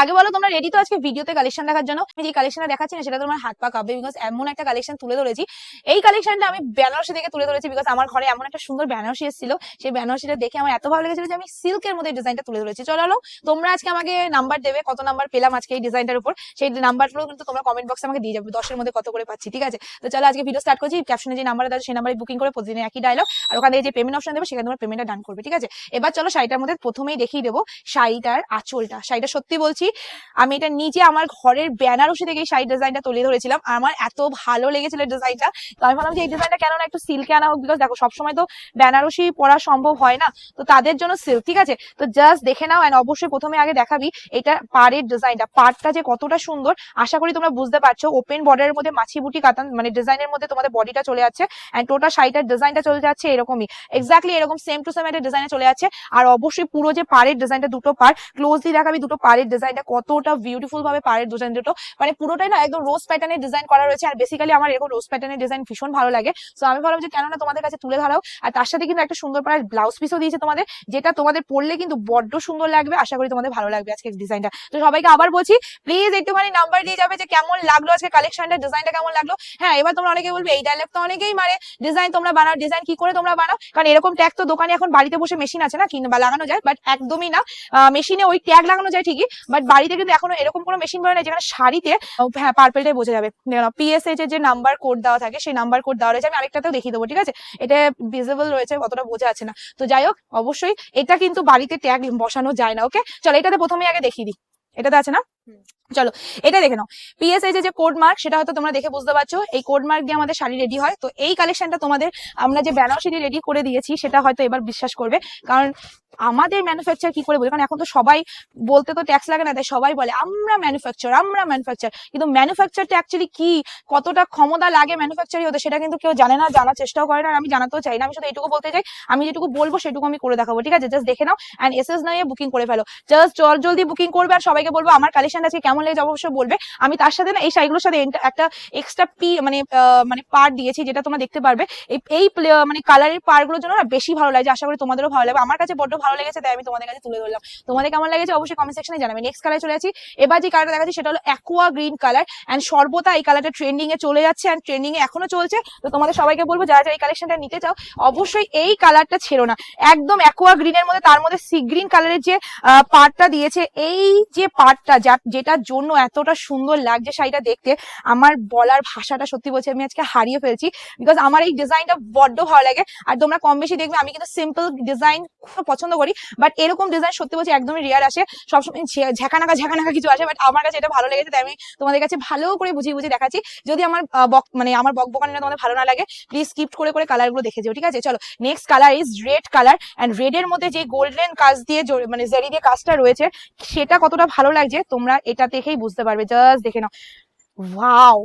আগে বলো, তোমরা রেডি তো আজকে ভিডিওতে কালেকশন দেখার জন্য? আমি যে কালেকশনটা দেখাচ্ছি না, সেটা তোমার হাত পা কাঁপবে বিকজ এমন একটা কালেকশন তুলে ধরেছি। এই কালেকশনটা আমি বেনারসি থেকে তুলে ধরেছি বিকজ আমার ঘরে এমন একটা সুন্দর বেনারসি এসেছিল। সেই বেনারসিটা দেখে আমার এত ভালো লেগেছিল যে আমি সিল্কের মধ্যে ডিজাইনটা তুলে ধরেছি। চলো তোমরা আজকে আমাকে নাম্বার দেবে, কত নাম্বার পেলাম আজকে এই ডিজাইনটার উপর। সেই নাম্বারগুলো কিন্তু তোমরা কমেন্ট বক্সে আমাকে দিয়ে যাবে, দশের মধ্যে কত করে পাচ্ছি, ঠিক আছে? তো চলো, আজকে ভিডিও স্টার্ট করছি। ক্যাপশনে যে নাম্বার আছে, সেই নাম্বারে বুকিং করে প্রতিদিন একই ডায়লগ আর ওখানে যে পেমেন্ট অপশন দেবে, সেখানে তোমার পেমেন্টটা ডান করবে, ঠিক আছে? এবার চলো, শাড়িটার মধ্যে প্রথমেই দেখিয়ে দেবো শাড়িটার আঁচলটা। শাড়িটা সত্যি বলছি আমি এটা নিজে আমার ঘরের বেনারসি থেকে শাড়ি ডিজাইনটা তুলে ধরেছিলাম। আমার এত ভালো লেগেছিল ডিজাইনটা তো আমি ভাবলাম যে এই ডিজাইনটা কেন না একটু সিল্কে আনা হোক বিকজ দেখো, সবসময় তো বেনারসি পরা সম্ভব হয় না। তো তাদের জন্য সিল্ক ঠিক আছে? তো জাস্ট দেখে নাও এন্ড অবশ্যই প্রথমে আগে দেখাবি এটা পাড়ের ডিজাইনটা পাড়টা যে কতটা সুন্দর, আশা করি তোমরা বুঝতে পারছ। ওপেন বর্ডারের মধ্যে মাছি বুটি কাতান মানে ডিজাইনের মধ্যে তোমাদের বডিটা চলে যাচ্ছে এন্ড টোটাল শাড়িটার ডিজাইনটা চলে যাচ্ছে এরকমই। এক্স্যাক্টলি এরকম সেম টু সেম একটা ডিজাইনে চলে যাচ্ছে। আর অবশ্যই পুরো যে পাড়ের ডিজাইনটা দুটো পার ক্লোজলি দেখাবি দুটো পাড়ের ডিজাইনটা কতটা বিউটিফুল ভাবে পাড়ের ডিজাইন দুটো। মানে পুরোটাই না একদম রোজ প্যাটার্নের ডিজাইন করা রয়েছে, আর বেসিক্যালি আমার এরকম রোজ প্যাটার্নের ডিজাইন ভীষণ ভালো লাগে। সো আমি ভাবলাম যে কেন না তোমাদের কাছে তুলে ধরাও, আর তার সাথে কিন্তু একটা সুন্দর পাড়ার ব্লাউজ পিসও দিয়েছে তোমাদের, যেটা তোমাদের পরলে কিন্তু বড্ড সুন্দর লাগবে। আশা করি তোমাদের ভালো লাগবে আজকে ডিজাইনটা তো সবাইকে আবার বলছি প্লিজ একটুখানি নাম্বার দিয়ে যাবে যে কেমন লাগল আজকে কালেকশনটা ডিজাইনটা কেমন লাগল। হ্যাঁ এবার তোমরা অনেকে বলবে, এই ডায়লগ তো অনেকেই মারে ডিজাইন তোমরা বানাও ডিজাইন কি করে তোমরা বানাও? কারণ এরকম ট্যাগ তো দোকানে এখন বাড়িতে বসে মেশিন আছে না কিংবা লাগানো যায় বাট একদমই না। মেশিনে ওই ট্যাগ লাগানো যায় ঠিকই বাট বাড়িতে কিন্তু এখনও এরকম কোনো মেশিন বেরোয় না যেখানে শাড়িতে হ্যাঁ হ্যাঁ পার্পেলটাই বোঝা যাবে। পিএসএইচ এর যে নাম্বার কোড দেওয়া থাকে, সেই নাম্বার কোড দেওয়া রয়েছে, আমি আরেকটাতেও দেখিয়ে দেবো, ঠিক আছে? এটা ভিজিবল রয়েছে কতটা বোঝা আছে না। তো যাই হোক, অবশ্যই এটা কিন্তু বাড়িতে ট্যাগ বসানো যায় না ওকে চলো, এটাতে প্রথমেই আগে দেখিয়ে দিই। এটাতে আছে না? চলো, এটা দেখে নাও। পিএসএইচ যে কোড মার্ক সেটা হয়তো তোমরা দেখে বুঝতে পারছ। এই কোড মার্ক দিয়ে আমাদের শাড়ি রেডি হয়। তো এই কালেকশনটা তোমাদের, আমরা যে বেনারসি রেডি করে দিয়েছি, সেটা হয়তো এবার বিশ্বাস করবে। কারণ আমাদের ম্যানুফ্যাকচার কি করে বলি কারণ এখন তো সবাই বলতে তো ট্যাক্স লাগে না, তাই সবাই বলে, আমরা ম্যানুফ্যাকচার আমরা ম্যানুফ্যাকচার কিন্তু ম্যানুফ্যাকচারটা অ্যাকচুয়ালি কি? কতটা ক্ষমতা লাগে ম্যানুফ্যাকচারই হতে, সেটা কিন্তু কেউ জানে না, জানার চেষ্টাও করে না, আর আমি জানাতেও চাই না। আমি শুধু এটুকু বলতে চাই, আমি যেটুকু বলব, সেটুকু আমি করে দেখাবো, ঠিক আছে? জাস্ট দেখে নাও অ্যান্ড এস এস নিয়ে বুকিং করে ফেলো। জাস্ট জল জলদি বুকিং করবে, আর সবাইকে বলব, আমার কালেকশন আছে, কেমন লেগেছে অবশ্যই বলবে। আমি তার সাথে না এই শাড়িগুলোর সাথে একটা এক্সট্রা পি মানে মানে পার্ট দিয়েছি, যেটা তোমরা দেখতে পারবে। এই মানে কালারের পার্টগুলোর জন্য বেশি ভালো লাগছে আশা করি তোমাদেরও ভালো লাগবে। আমার কাছে বড্ড ভালো লেগেছে, তাই আমি তোমাদের কাছে তুলে ধরলাম। তোমাদের কেমন লেগেছে অবশ্যই কমেন্ট সেকশনে জানাবে। নেক্সট কালার চলে আছি এবার যে কালারটা দেখাচ্ছি, সেটা হলো অ্যাকোয়া গ্রিন কালার অ্যান্ড সর্বদা এই কালারটা ট্রেন্ডিং এ চলে যাচ্ছে অ্যান্ড ট্রেন্ডিং এ এখনও চলছে। তো তোমাদের সবাইকে বলব, যারা যারা এই কালেকশনটা নিতে চাও, অবশ্যই এই কালারটা ছেড়ো না। একদম অ্যাকোয়া গ্রিনের মধ্যে, তার মধ্যে সি গ্রিন কালারের যে পার্টটা দিয়েছে, এই যে পার্টটা যেটার জন্য এতটা সুন্দর লাগছে শাড়িটা দেখতে, আমার বলার ভাষাটা সত্যি বলছি, আমি আজকে হারিয়ে ফেলছি বিকজ আমার এই ডিজাইনটা বড্ড ভালো লাগে, আর তোমরা কম বেশি দেখবে, আমি কিন্তু সিম্পল ডিজাইন খুব পছন্দ করি বাট এরকম ডিজাইন সত্যি বলছি একদমই রেয়ার আসে, সবসময় ঝাঁকানাকা ঝাঁকানাকা কিছু আসে বাট আমার কাছে এটা ভালো লেগেছে, তাই আমি তোমাদের কাছে ভালো করে বুঝিয়ে বুঝিয়ে দেখাচ্ছি, যদি আমার বক মানে আমার বক বকানিটা তোমাদের ভালো না লাগে প্লিজ স্কিপ করে করে কালারগুলো দেখে যাও, ঠিক আছে? চলো next colour is red colour and red এর মধ্যে যে গোল্ডেন কাজ দিয়ে মানে জারি দিয়ে কাজটা রয়েছে, সেটা কতটা ভালো লাগছে, তোমরা এটা দেখেই বুঝতে পারবে। জাস্ট দেখে নাও। ওয়াও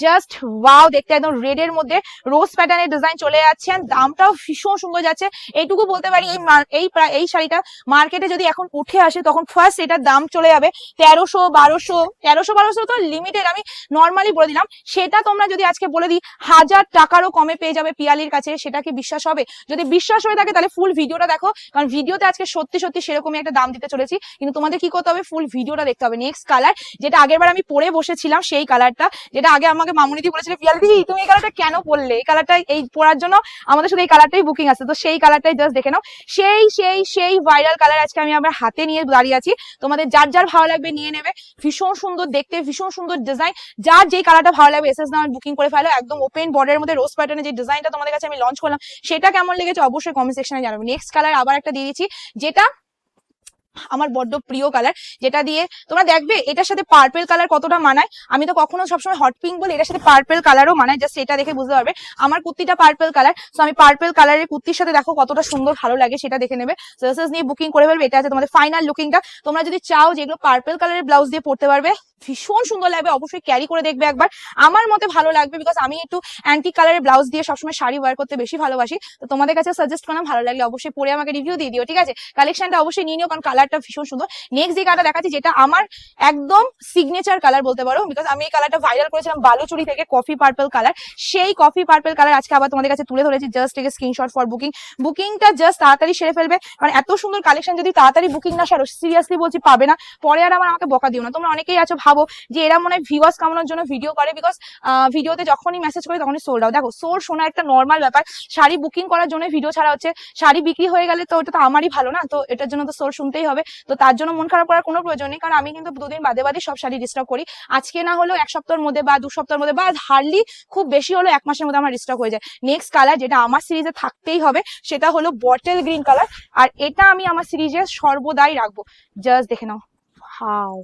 জাস্ট ওয়াও দেখতে একদম রেড এর মধ্যে রোজ প্যাটার্নের ডিজাইন চলে যাচ্ছে দামটাও ভীষণ সুন্দর যাচ্ছে। এইটুকু বলতে পারি এই এই এই শাড়িটা মার্কেটে যদি এখন উঠে আসে, তখন ফার্স্ট এটার দাম চলে যাবে তেরোশো, বারোশো তেরোশো, বারোশো তো লিমিটেড আমি নর্মালি বলে দিলাম। সেটা তোমরা যদি আজকে বলে দিই, হাজার টাকারও কমে পেয়ে যাবে পিয়ালির কাছে, সেটা কি বিশ্বাস হবে? যদি বিশ্বাস হয়ে থাকে তাহলে ফুল ভিডিওটা দেখো, কারণ ভিডিওতে আজকে সত্যি সত্যি সেরকমই একটা দাম দিতে চলেছি। কিন্তু তোমাদের কি করতে হবে? ফুল ভিডিওটা দেখতে হবে। নেক্সট কালার যেটা আগেরবার আমি পরে বসেছিলাম, সেই কালারটা যেটা আগে আমাকে মামুনিদি বলেছিল পিয়ালিদি তুমি এই কালারটা কেন পরলে? এই কালারটা এই পরার জন্য আমাদের শুধু এই কালারটাই বুকিং আছে। তো সেই কালারটাই জাস্ট দেখে নাও। সেই সেই সেই ভাইরাল কালার আজকে আমি আমার হাতে নিয়ে দাঁড়িয়ে আছি। তোমাদের যার যার ভালো লাগবে নিয়ে নেবে। ভীষণ সুন্দর দেখতে, ভীষণ সুন্দর ডিজাইন যার যেই কালারটা ভালো লাগবে এসএস নাম বুকিং করে ফেলো। একদম ওপেন বর্ডারের মধ্যে রোজ প্যাটার্নের যে ডিজাইনটা তোমাদের কাছে আমি লঞ্চ করলাম, সেটা কেমন লেগেছে অবশ্যই কমেন্ট সেকশনে জানাবে। নেক্সট কালার আবার একটা দিয়ে দিচ্ছি, যেটা আমার বড্ড প্রিয় কালার যেটা দিয়ে তোমরা দেখবে এটার সাথে পার্পেল কালার কতটা মানায়। আমি তো কখনো সবসময় হট পিঙ্ক বলি এটার সাথে পার্পেল কালারও মানায় জাস্ট এটা দেখে বুঝতে পারবে। আমার কুর্তিটা পার্পেল কালার সো আমি পার্পেল কালারের কুর্তির সাথে দেখো কতটা সুন্দর ভালো লাগে সেটা দেখে নেবে। নিয়ে বুকিং করে ফেলবে, এটা আছে তোমাদের ফাইনাল লুকিংটা তোমরা যদি চাও যেগুলো পার্পেল কালারের ব্লাউজ দিয়ে পড়তে পারবে ভীষণ সুন্দর লাগবে, অবশ্যই ক্যারি করে দেখবে একবার। আমার মতে ভালো লাগবে বিকজ আমি একটু অ্যান্টি কালারের ব্লাউজ দিয়ে সবসময় শাড়ি ওয়ার করতে বেশি ভালোবাসি। তো তোমাদের কাছে সাজেস্ট করলাম, ভালো লাগলে অবশ্যই পরে আমাকে রিভিউ দিয়ে দিও, ঠিক আছে? কালেকশনটা অবশ্যই নিয়ে নিও কারণ কালারটা ভীষণ সুন্দর। নেক্সট যে কালারটা দেখাচ্ছি যেটা আমার একদম সিগনেচার কালার বলতে পারো বিকজ আমি এই কালারটা ভাইরাল করেছিলাম বালুচুরি থেকে কফি পার্পল কালার সেই কফি পার্পল কালার আজকে আবার তোমাদের কাছে তুলে ধরেছি জাস্ট থেকে স্ক্রিনশট ফর বুকিং বুকিংটা জাস্ট তাড়াতাড়ি সেরে ফেলবে, কারণ এত সুন্দর কালেকশন যদি তাড়াতাড়ি বুকিং না সারো সিরিয়াসলি বলছি পাবে না। পরে আর আমার আমাকে বকা দিও না। তোমরা অনেকেই আছো ভাবো যে এরা মনে হয় ভিউয়ার্স কামানোর জন্য ভিডিও করে বিকজ ভিডিওতে যখনই মেসেজ করে তখনই সোল্ড আউট দেখো সোল শোনা একটা নর্মাল ব্যাপার। শাড়ি বুকিং করার জন্য ভিডিও ছাড়া হচ্ছে, শাড়ি বিক্রি হয়ে গেলে তো ওটা তো আমারই ভালো না, তো এটার জন্য তো সোল শুনতেই হবে। তো তার জন্য মন খারাপ করার কোনো প্রয়োজন নেই, কারণ আমি কিন্তু দুদিন বাদে বাদে সব শাড়ি রিস্টক করি। আজকে না হলেও এক সপ্তাহের মধ্যে বা দু সপ্তাহের মধ্যে বা হার্ডলি খুব বেশি হলো এক মাসের মধ্যে আমার রিস্টক হয়ে যায়। নেক্সট কালার যেটা আমার সিরিজে থাকতেই হবে, সেটা হলো বটল গ্রিন কালার আর এটা আমি আমার সিরিজে সর্বদাই রাখব। জাস্ট দেখে নাও। হাও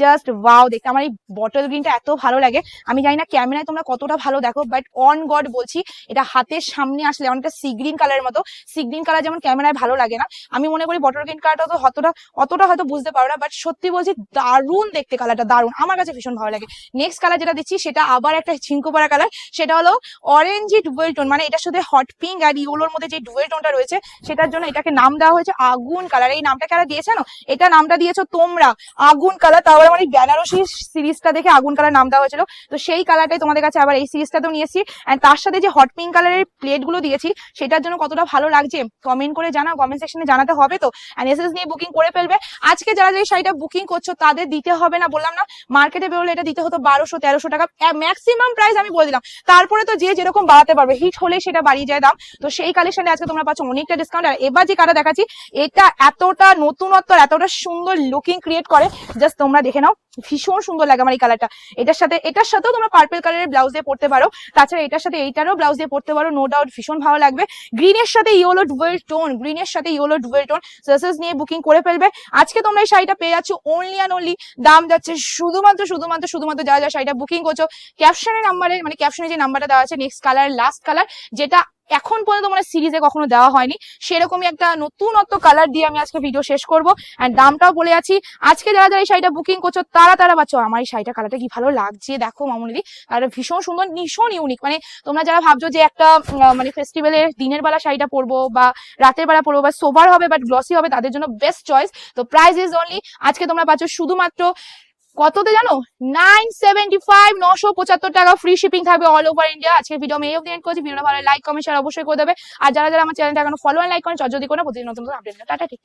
জাস্ট ওয়াও দেখতে আমার এই বটল গ্রিনটা এত ভালো লাগে। আমি জানি না ক্যামেরায় তোমরা কতটা ভালো দেখো বাট অন গড বলছি, এটা হাতের সামনে আসলে অনেকটা সি গ্রিন কালারের মতো। সি গ্রিন কালার যেমন ক্যামেরায় ভালো লাগে না। আমি মনে করি বটল গ্রিন কালারটা তো অতটা অতটা হয়তো বুঝতে পারো না বাট সত্যি বলছি দারুণ দেখতে কালারটা দারুণ। আমার কাছে ভীষণ ভালো লাগে। নেক্সট কালার যেটা দিচ্ছি, সেটা আবার একটা ছিঙ্কু পড়া কালার সেটা হলো অরেঞ্জি ডুয়েল টোন মানে এটার সাথে হট পিঙ্ক আর ইউলোর মধ্যে যে ডুয়েল টোনটা রয়েছে, সেটার জন্য এটাকে নাম দেওয়া হয়েছে আগুন কালার এই নামটা কারা দিয়েছে না এটা নামটা দিয়েছ তোমরা, আগুন কালার তারপরে আমার এই বেনারসি সিরিজটা দেখে আগুন কালার নাম দেওয়া হয়েছিল। তো সেই কালারটাই তোমাদের কাছে আবার এই সিরিজটাতেও নিয়েছি এন্ড তার সাথে যে হট পিঙ্ক কালারের প্লেটগুলো দিয়েছি, সেটার জন্য কতটা ভালো লাগছে কমেন্ট করে জানাও কমেন্ট সেকশনে জানাতে হবে তো। এনএসএস নিয়ে বুকিং করে ফেলবে। আজকে যারা যে শাড়িটা বুকিং করছ, তাদের দিতে হবে না, বললাম না মার্কেটে বেরোলে এটা দিতে হতো বারোশো, তেরোশো টাকা। ম্যাক্সিমাম প্রাইস আমি বলে দিলাম। তারপরে তো যে যেরকম বাড়াতে পারবে হিট হলে সেটা বাড়িয়ে যায় দাম। তো সেই কালেকশনে আজকে তোমরা পাচ্ছ অনেকটা ডিসকাউন্ট আর এবার যে কাটা দেখাচ্ছি, এটা এতটা নতুনত্ব এতটা সুন্দর লুকিং ক্রিয়েট করে জাস্ট তোমরা দেখে নাও, ভীষণ সুন্দর লাগে আমার এই কালারটা এটার সাথে, এটার সাথেও তোমরা পার্পল কালারের ব্লাউজ দিয়ে পড়তে পারো। তাছাড়া এটার সাথে এইটারও ব্লাউজ দিয়ে পড়তে পারো নো ডাউট ভীষণ ভালো লাগবে। গ্রিনের সাথে ইয়েলো ডুয়েল টোন গ্রিনের সাথে ইয়েলো ডুয়েল টোন সার্সেস নিয়ে বুকিং করে ফেলবে। আজকে তোমরা এই শাড়িটা পেয়ে যাচ্ছ অনলি অ্যান্ড অনলি দাম যাচ্ছে শুধুমাত্র শুধুমাত্র শুধুমাত্র যারা যারা শাড়িটা বুকিং করছ। ক্যাপশনের নাম্বারে মানে ক্যাপশনে যে নাম্বারটা দেওয়া আছে নেক্সট কালার লাস্ট কালার যেটা এখন পর্যন্ত মানে সিরিজে কখনো দেওয়া হয়নি। সেরকমই একটা নতুনত্ব কালার দিয়ে আমি আজকে ভিডিও শেষ করব। অ্যান্ড দামটাও বলে আছি, আজকে যারা যারা এই শাড়িটা বুকিং করছ, তারা তারা পাচ্ছ আমার এই শাড়িটা কালারটা কি ভালো লাগছে? দেখো মামুনিদি আর ভীষণ সুন্দর, ভীষণ ইউনিক মানে তোমরা যারা ভাবছ যে একটা মানে ফেস্টিভ্যালের দিনের বেলা শাড়িটা পরবো বা রাতের বেলা পরবো বা সোভার হবে বাট গ্লসি হবে, তাদের জন্য বেস্ট চয়েস তো প্রাইস ইজ অনলি আজকে তোমরা পাচ্ছ শুধুমাত্র কততে জানো? নাইন সেভেন্টি ফাইভ নশো পঁচাত্তর টাকা ফ্রি শিপিং থাকবে অল ওভার ইন্ডিয়া আজকের ভিডিও আমি এই অবধি এন্ড করছি। ভিডিওটা ভালো লাইক কমেন্ট শেয়ার অবশ্যই করে দেবে। আর যারা যারা আমার চ্যানেলটা এখন ফলো লাইক করেন যদি কোনো প্রতিদিন নতুন আপডেট টাটা ঠিক